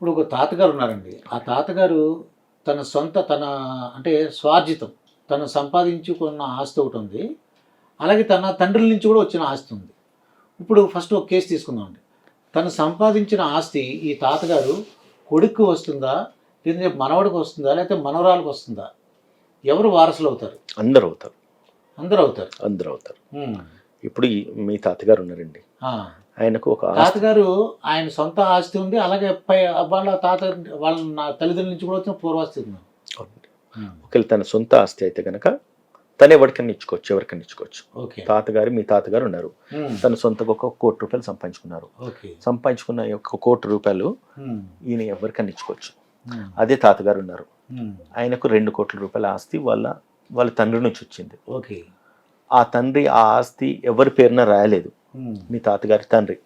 ఇప్పుడు ఒక తాతగారు ఉన్నారండి ఆ తాతగారు తన సొంత తన అంటే స్వార్జితం. తను సంపాదించుకున్న ఆస్తి ఒకటి ఉంది అలాగే తన తండ్రుల నుంచి కూడా వచ్చిన ఆస్తి ఉంది. ఇప్పుడు ఫస్ట్ ఒక కేసు తీసుకుందామండి. తను సంపాదించిన ఆస్తి ఈ తాతగారు కొడుక్కి వస్తుందా? లేదంటే మనవడికి వస్తుందా? లేకపోతే మనవరాలకు వస్తుందా? ఎవరు వారసులు అవుతారు? అందరు అవుతారు అందరూ అవుతారు అందరు అవుతారు. ఇప్పుడు మీ తాతగారు ఉన్నారండి. ఆయనకు ఒక తాతగారు ఆయన సొంత ఆస్తి ఉంది అలాగే పై వాళ్ళ తాత వాళ్ళ నా తల్లిదండ్రుల నుంచి కూడా వచ్చిన పూర్వాస్తి ఉంది. ఒకవేళ తన సొంత ఆస్తి అయితే కనుక తను ఎవరికైనా ఇచ్చుకోవచ్చు ఎవరికైనా ఇచ్చుకోవచ్చు ఓకే తాతగారు మీ తాతగారు ఉన్నారు. తన సొంతగా ఒక కోటి రూపాయలు సంపాదించుకున్నారు ఓకే సంపాదించుకున్న యొక్క కోటి రూపాయలు. ఈయన ఎవరికైనా ఇచ్చుకోవచ్చు. అదే తాతగారు ఉన్నారు. ఆయనకు రెండు కోట్ల రూపాయల ఆస్తి వాళ్ళ వాళ్ళ తండ్రి నుంచి వచ్చింది ఓకే ఆ తండ్రి ఆ ఆస్తి ఎవరి పేరున రాయలేదు. మీ తాతగారి తండ్రి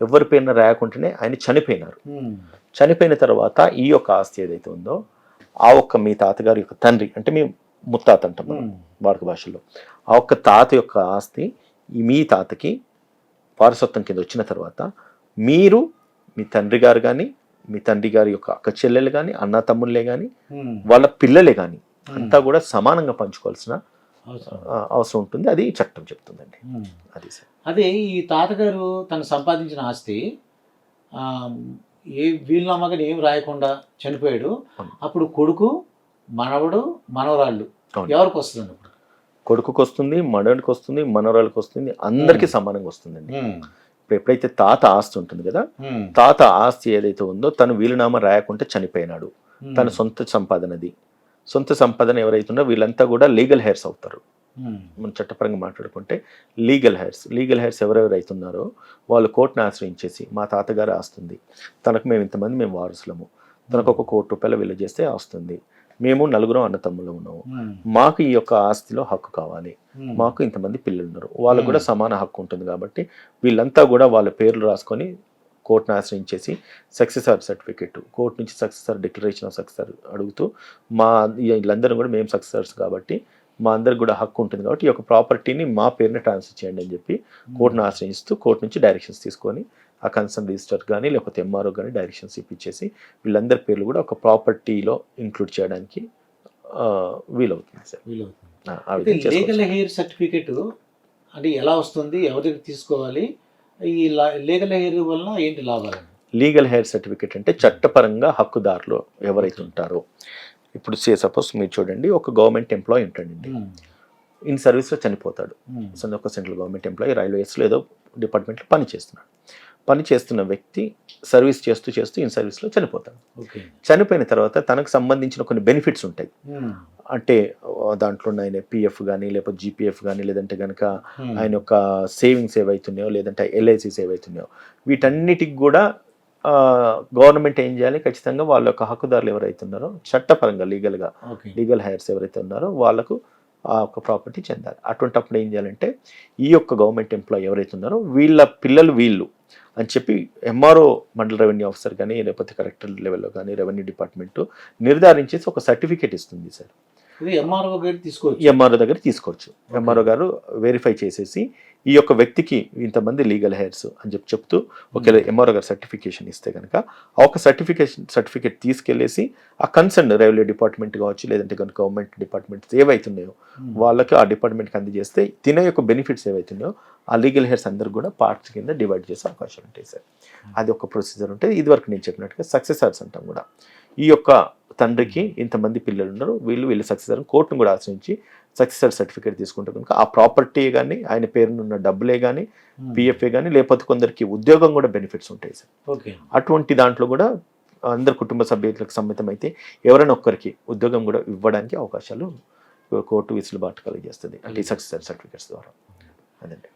ఎవరి పేరున రాయకుండానే ఆయన చనిపోయినారు ఉమ్. చనిపోయిన తర్వాత ఈ యొక్క ఆస్తి ఏదైతే ఉందో ఆ ఒక్క మీ తాతగారి యొక్క తండ్రి అంటే మీ ముత్తాత అంటాం మనం. భారత భాషలో ఆ ఒక్క తాత యొక్క ఆస్తి మీ తాతకి వారసత్వం కింద వచ్చిన తర్వాత మీరు మీ తండ్రి గారు కానీ మీ తండ్రి గారి యొక్క అక్క చెల్లెలు కానీ అన్న తమ్ముళ్ళే కానీ. వాళ్ళ పిల్లలే కానీ అంతా కూడా సమానంగా పంచుకోవాల్సిన అవసరం. ఉంటుంది అది చట్టం చెప్తుందండి. అది సార్ అదే ఈ తాతగారు తను సంపాదించిన ఆస్తి ఏ వీలునామాగా ఏం రాయకుండా చనిపోయాడు. అప్పుడు కొడుకు మనవడు మనవరాళ్ళు. ఎవరికి వస్తుంది అప్పుడు కొడుకుకి వస్తుంది మనవడికి వస్తుంది మనవరాలకు వస్తుంది అందరికీ సమానంగా వస్తుందండి. ఇప్పుడు ఎప్పుడైతే తాత ఆస్తి ఉంటుంది కదా. తాత ఆస్తి ఏదైతే ఉందో తను వీలునామా రాయకుంటే చనిపోయినాడు. తన సొంత సంపాదనది సొంత సంపాదన ఎవరైతే ఉన్నారో వీళ్ళంతా కూడా లీగల్ హెయిర్స్ అవుతారు. మనం చట్టపరంగా మాట్లాడుకుంటే లీగల్ హెయిర్స్ లీగల్ హెయిర్స్ ఎవరెవరైతే ఉన్నారో వాళ్ళు కోర్టును ఆశ్రయించేసి మా తాతగారు ఆస్తుంది. తనకు మేము ఇంతమంది మేము వారసులము. తనకు ఒక కోటి రూపాయలు విలువ చేస్తే ఆస్తుంది. మేము నలుగురం అన్నతమ్ములు ఉన్నాము. మాకు ఈ యొక్క ఆస్తిలో హక్కు కావాలి. మాకు ఇంతమంది పిల్లలు ఉన్నారు వాళ్ళకు కూడా సమాన హక్కు ఉంటుంది కాబట్టి వీళ్ళంతా కూడా వాళ్ళ పేర్లు రాసుకొని కోర్టును ఆశ్రయించేసి సక్సెసర్ సర్టిఫికెట్ కోర్టు నుంచి సక్సెసర్ డిక్లరేషన్ ఆఫ్ సక్సెసర్ అడుగుతూ మా వీళ్ళందరం కూడా మేము సక్సెసర్స్ కాబట్టి మా అందరికి కూడా హక్కు ఉంటుంది కాబట్టి ఈ యొక్క ప్రాపర్టీని మా పేరున ట్రాన్స్ఫర్ చేయండి అని చెప్పి కోర్టును ఆశ్రయిస్తూ కోర్టు నుంచి డైరెక్షన్స్ తీసుకొని ఆ కన్సర్న్ రిజిస్టర్ కానీ లేకపోతే ఎంఆర్ఓ కానీ డైరెక్షన్స్ ఇప్పించేసి వీళ్ళందరి పేర్లు కూడా ఒక ప్రాపర్టీలో ఇంక్లూడ్ చేయడానికి వీలవుతుంది సార్. వీలవుతుంది. లీగల్ హెయిర్ సర్టిఫికేట్ అంటే ఎలా వస్తుంది? ఎవరి దగ్గర తీసుకోవాలి? ఈ లీగల్ హెయిర్ వలన ఏంటి లాభాలు? లీగల్ హెయిర్ సర్టిఫికేట్ అంటే చట్టపరంగా హక్కుదారులు ఎవరైతే ఉంటారో. ఇప్పుడు సే సపోజ్ మీరు చూడండి ఒక గవర్నమెంట్ ఎంప్లాయీ ఉంటాడండి ఉమ్. ఇన్ సర్వీస్లో చనిపోతాడు ఉమ్. సో ఒక సెంట్రల్ గవర్నమెంట్ ఎంప్లాయీ రైల్వేస్లో ఏదో డిపార్ట్మెంట్లో పని చేస్తున్నాడు పని చేస్తున్న వ్యక్తి సర్వీస్ చేస్తూ చేస్తూ ఇన్ సర్వీస్లో చనిపోతాడు చనిపోయిన తర్వాత తనకు సంబంధించిన కొన్ని బెనిఫిట్స్ ఉంటాయి ఉమ్. అంటే దాంట్లో ఉన్న ఆయన పిఎఫ్ కానీ లేకపోతే జీపీఎఫ్ కానీ లేదంటే కనుక. ఆయన యొక్క సేవింగ్స్ ఏవైతున్నాయో లేదంటే ఎల్ఐసీస్ ఏవైతున్నాయో వీటన్నిటికి కూడా గవర్నమెంట్ ఏం చేయాలి? ఖచ్చితంగా వాళ్ళ యొక్క హక్కుదారులు ఎవరైతే ఉన్నారో చట్టపరంగా లీగల్గా లీగల్ హైర్స్ ఎవరైతే ఉన్నారో వాళ్ళకు ఆ యొక్క ప్రాపర్టీ చెందాలి. అటువంటప్పుడు ఏం చేయాలంటే ఈ యొక్క గవర్నమెంట్ ఎంప్లాయీ ఎవరైతే ఉన్నారో వీళ్ళ పిల్లలు వీళ్ళు అని చెప్పి ఎంఆర్ఓ మండల రెవెన్యూ ఆఫీసర్ కానీ లేకపోతే కలెక్టర్ లెవెల్లో కానీ రెవెన్యూ డిపార్ట్మెంట్ నిర్ధారించేసి ఒక సర్టిఫికేట్ ఇస్తుంది సార్. ఇది ఎంఆర్ఓ గారు తీసుకోవచ్చు. ఎంఆర్ఓ దగ్గర తీసుకోవచ్చు. ఎంఆర్ఓ గారు వెరిఫై చేసేసి ఈ యొక్క వ్యక్తికి ఇంతమంది లీగల్ హెయిర్స్ అని చెప్పి చెప్తూ ఒకవేళ ఎంఆర్ఓ గారు సర్టిఫికేషన్ ఇస్తే కనుక ఆ ఒక సర్టిఫికేషన్ సర్టిఫికేట్ తీసుకెళ్ళేసి ఆ కన్సర్న్ రైల్వే డిపార్ట్మెంట్ కావచ్చు లేదంటే కనుక గవర్నమెంట్ డిపార్ట్మెంట్స్ ఏవైతున్నాయో. వాళ్ళకి ఆ డిపార్ట్మెంట్కి అందజేస్తే తినే యొక్క బెనిఫిట్స్ ఏవైతున్నాయో ఆ లీగల్ హెయిర్స్ అందరు కూడా పార్ట్స్ కింద డివైడ్ చేసే అవకాశాలు ఉంటాయి సార్ అది ఒక ప్రొసీజర్ ఉంటుంది ఇది వరకు నేను చెప్పినట్టుగా సక్సెసర్స్ అంటాం కూడా. ఈ యొక్క తండ్రికి ఇంతమంది పిల్లలు ఉన్నారు వీళ్ళు వీళ్ళు సక్సెసర్ కోర్టును కూడా ఆశ్రయించి సక్సెసర్ సర్టిఫికేట్ తీసుకుంటే కనుక ఆ ప్రాపర్టీ కానీ ఆయన పేరునున్న డబ్బులే కానీ. పిఎఫ్ఏ కానీ లేకపోతే కొందరికి ఉద్యోగం కూడా బెనిఫిట్స్ ఉంటాయి సార్. ఓకే. అటువంటి దాంట్లో కూడా అందరు కుటుంబ సభ్యులకు సమ్మతమైతే ఎవరైనా ఒక్కరికి ఉద్యోగం కూడా ఇవ్వడానికి అవకాశాలు కోర్టు విసులుబాటు కలిగజేస్తుంది అంటే సక్సెసర్ సర్టిఫికేట్స్ ద్వారా. అదండి.